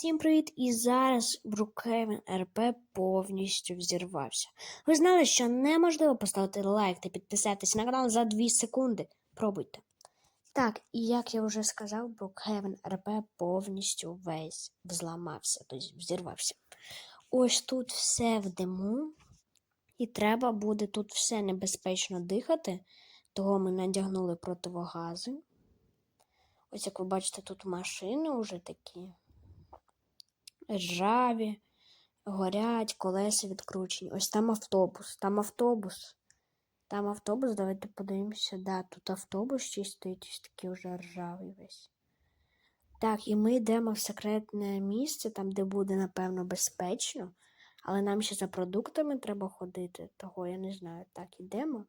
Всім привіт! І зараз Брукхевен РП повністю взірвався. Ви знали, що неможливо поставити лайк та підписатися на канал за 2 секунди. Пробуйте. Так, і як я вже сказав, Брукхевен РП повністю весь взламався, тобто взірвався. Ось тут все в диму, і треба буде тут все небезпечно дихати, того ми надягнули противогази. Ось як ви бачите, тут машини вже такі ржаві, горять, колеса відкручені. Ось там автобус, там автобус. Там автобус, давайте подивимося. Да, тут автобус ще стоїть ось такий вже ржавий весь. Так, і ми йдемо в секретне місце, там, де буде, напевно, безпечно. Але нам ще за продуктами треба ходити, того я не знаю. Так, ідемо.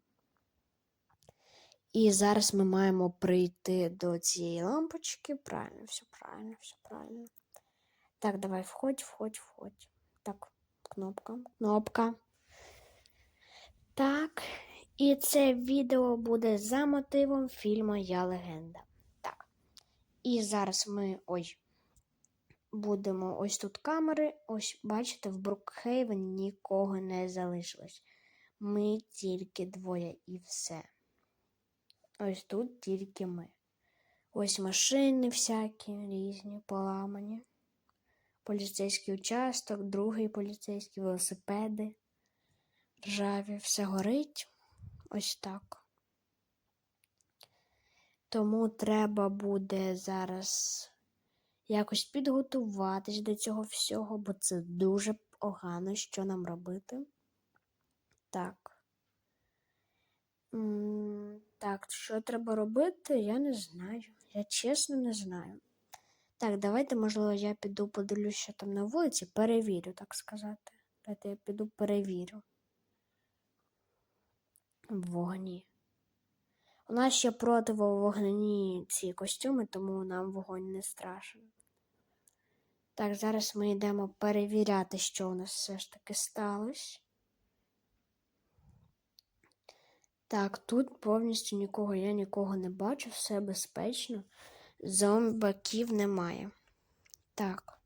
І зараз ми маємо прийти до цієї лампочки. Правильно, все правильно, все правильно. Так, давай, входь, входь, входь. Так, кнопка, кнопка. Так. І це відео буде за мотивом фільму Я легенда. Так. І зараз ми. Ой. Будемо ось тут камери. Ось, бачите, в Брукхейвен нікого не залишилось. Ми тільки двоє і все. Ось тут тільки ми. Ось машини всякі різні, поламані поліцейський участок, другий поліцейський, велосипеди, ржаві, все горить ось так. Тому треба буде зараз якось підготуватись до цього всього, бо це дуже погано, що нам робити. Так. Так, що треба робити, я не знаю. Я чесно не знаю. Так, давайте, можливо, я піду подивлюсь, що там на вулиці, перевірю, так сказати. Давайте я піду перевірю. Вогні. У нас ще противовогняні ці костюми, тому нам вогонь не страшен. Так, зараз ми йдемо перевіряти, що у нас все ж таки сталося. Так, тут повністю нікого я нікого не бачу, все безпечно зомбаків немає. Так.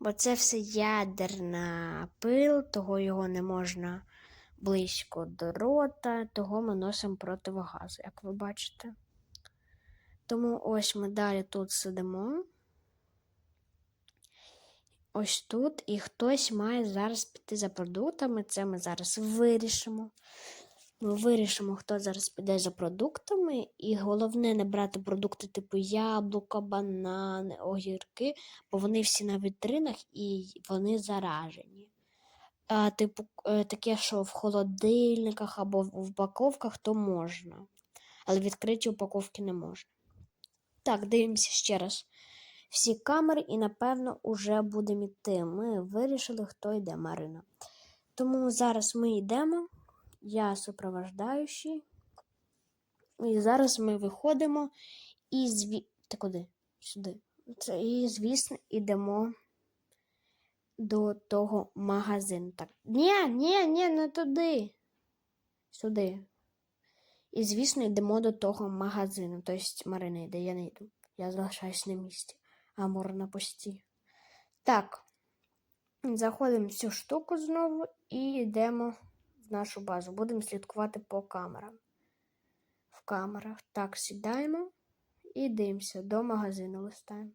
Бо це все ядерна пил, того його не можна близько до рота, того ми носимо противогаз, як ви бачите. Тому ось ми далі тут сидимо. Ось тут, і хтось має зараз піти за продуктами. Це ми зараз вирішимо. Ми вирішимо, хто зараз піде за продуктами, і головне не брати продукти типу яблука, банани, огірки, бо вони всі на вітринах і вони заражені. А, Типу, е, таке, що в холодильниках або в упаковках, то можна. Але відкриті упаковки не можна. Так, дивимося ще раз. Всі камери, і, напевно, вже будемо йти. Ми вирішили, хто йде, Марина. Тому зараз ми йдемо я супровождаючий. І зараз ми виходимо і зві... Та куди? Сюди. І, звісно, йдемо до того магазину. Так. Ні, ні, ні, не туди. Сюди. І, звісно, йдемо до того магазину. Тобто Марина йде, я не йду. Я залишаюсь на місці. А Мора на пості. Так. Заходимо в цю штуку знову і йдемо в нашу базу. Будемо слідкувати по камерам. В камерах. Так, сідаємо і дивимося до магазину листаємо.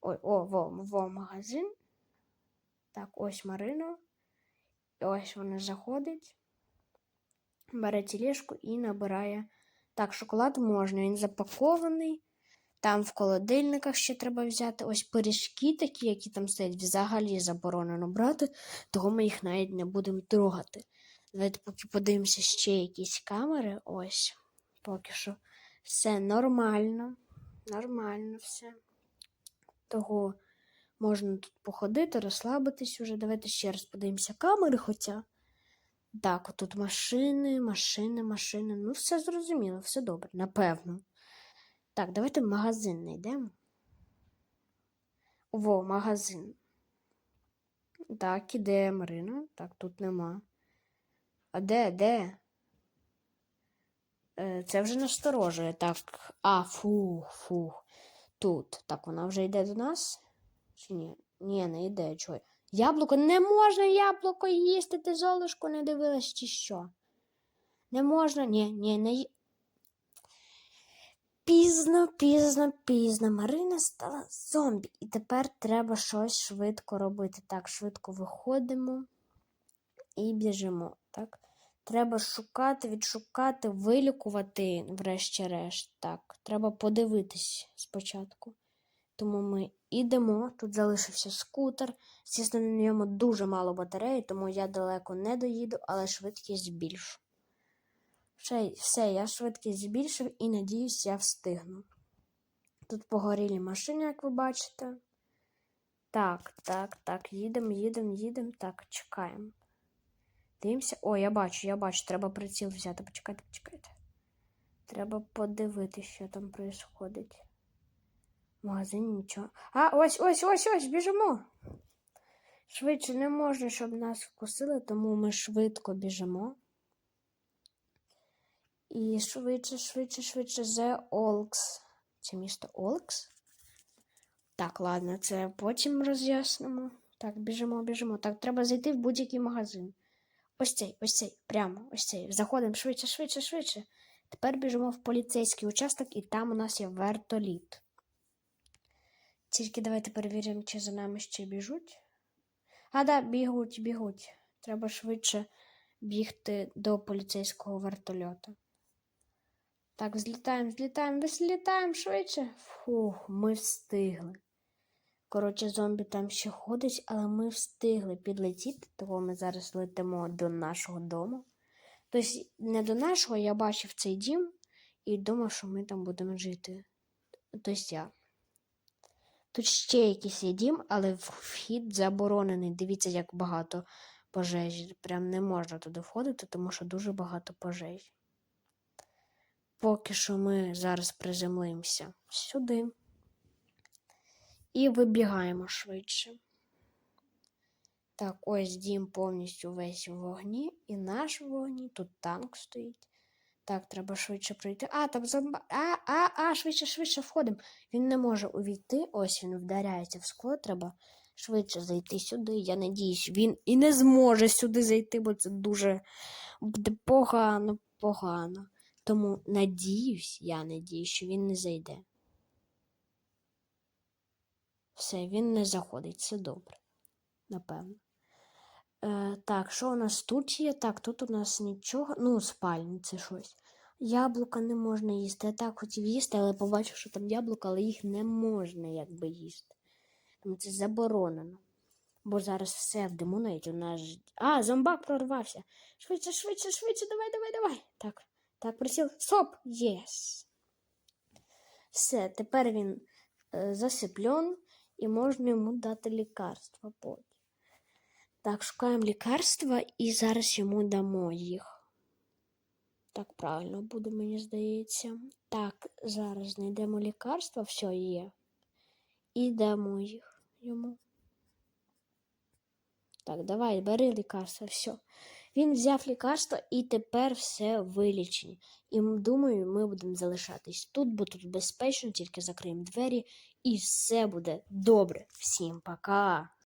Ой, о, во, во магазин. Так, ось Марина. Ось вона заходить, бере тілешку і набирає. Так, шоколад можна, він запакований. Там в холодильниках ще треба взяти ось пиріжки такі, які там стоять, взагалі заборонено брати, того ми їх навіть не будемо трогати. Давайте поки подивимося ще якісь камери. Ось. Поки що все нормально. Нормально все. Того можна тут походити, розслабитись уже. Давайте ще раз подивимося камери, хоча. Так, тут машини, машини, машини. Ну, все зрозуміло, все добре, напевно. Так, давайте в магазин знайдемо. Во, магазин. Так, іде Марина. Так, тут нема. А де, де? Е, Це вже насторожує. Так. А, фух, фух. Тут. Так, вона вже йде до нас. Чи ні? Ні, не йде, чого. Яблуко не можна яблуко їсти, ти золушку не дивилась чи що? Не можна, ні, ні, не Пізно, пізно, пізно. Марина стала зомбі. І тепер треба щось швидко робити. Так, швидко виходимо і біжимо. Так? Треба шукати, відшукати, вилікувати, врешті-решт. Так, треба подивитись спочатку. Тому ми йдемо. Тут залишився скутер. Звісно, на ньому дуже мало батареї, тому я далеко не доїду, але швидкість збільшу. Все, все, я швидкість збільшив і надіюсь, я встигну. Тут погорілі машини, як ви бачите. Так, так, так, їдемо, їдемо, їдемо. Так, чекаємо. Дивимося. О, я бачу, я бачу, треба приціл взяти. Почекайте, почекайте. Треба подивитися, що там відбувається. В магазині нічого. А, ось, ось, ось, ось, біжимо. Швидше не можна, щоб нас вкусили, тому ми швидко біжимо. І швидше, швидше, швидше The Олкс. Це місто Олкс? Так, ладно, це потім роз'яснимо. Так, біжимо, біжимо. Так, треба зайти в будь-який магазин. Ось цей, ось цей, прямо, ось цей. Заходимо швидше, швидше, швидше. Тепер біжимо в поліцейський участок, і там у нас є вертоліт. Тільки давайте перевіримо, чи за нами ще біжуть. А, да, бігуть, бігуть. Треба швидше бігти до поліцейського вертольота. Так, взлітаємо, взлітаємо, взлітаємо швидше. Фух, ми встигли. Коротше, зомбі там ще ходить, але ми встигли підлетіти, тому ми зараз летимо до нашого дому. Тобто, не до нашого, я бачив цей дім і думав, що ми там будемо жити. Тобто я. Тут ще якийсь є дім, але вхід заборонений. Дивіться, як багато пожежі. Прям не можна туди входити, тому що дуже багато пожеж. Поки що ми зараз приземлимося сюди і вибігаємо швидше. Так, ось дім повністю весь в вогні, і наш вогні, тут танк стоїть. Так, треба швидше пройти. А, там зомба. А, а, а, швидше, швидше входимо. Він не може увійти. Ось він вдаряється в скло. Треба швидше зайти сюди. Я надіюсь, він і не зможе сюди зайти, бо це дуже буде погано, погано. Тому надіюсь, я надіюсь, що він не зайде. Все, він не заходить, це добре. Напевно. Е, так, що у нас тут є? Так, тут у нас нічого. Ну, спальні, це щось. Яблука не можна їсти. Я так хотів їсти, але побачив, що там яблука, але їх не можна якби їсти. Тому це заборонено. Бо зараз все в диму навіть у нас. А, зомбак прорвався. Швидше, швидше, швидше, давай, давай, давай. Так, так, присіл. Стоп! Єс. Все, тепер він е, засиплен і можна йому дати лікарство потім. Так, шукаємо лікарства і зараз йому дамо їх. Так, правильно буде, мені здається. Так, зараз знайдемо лікарства, все є. І дамо їх йому. Так, давай, бери лікарство, все. Він взяв лікарство і тепер все вилічені. І думаю, ми будемо залишатись тут, бо тут безпечно, тільки закриємо двері і все буде добре. Всім пока!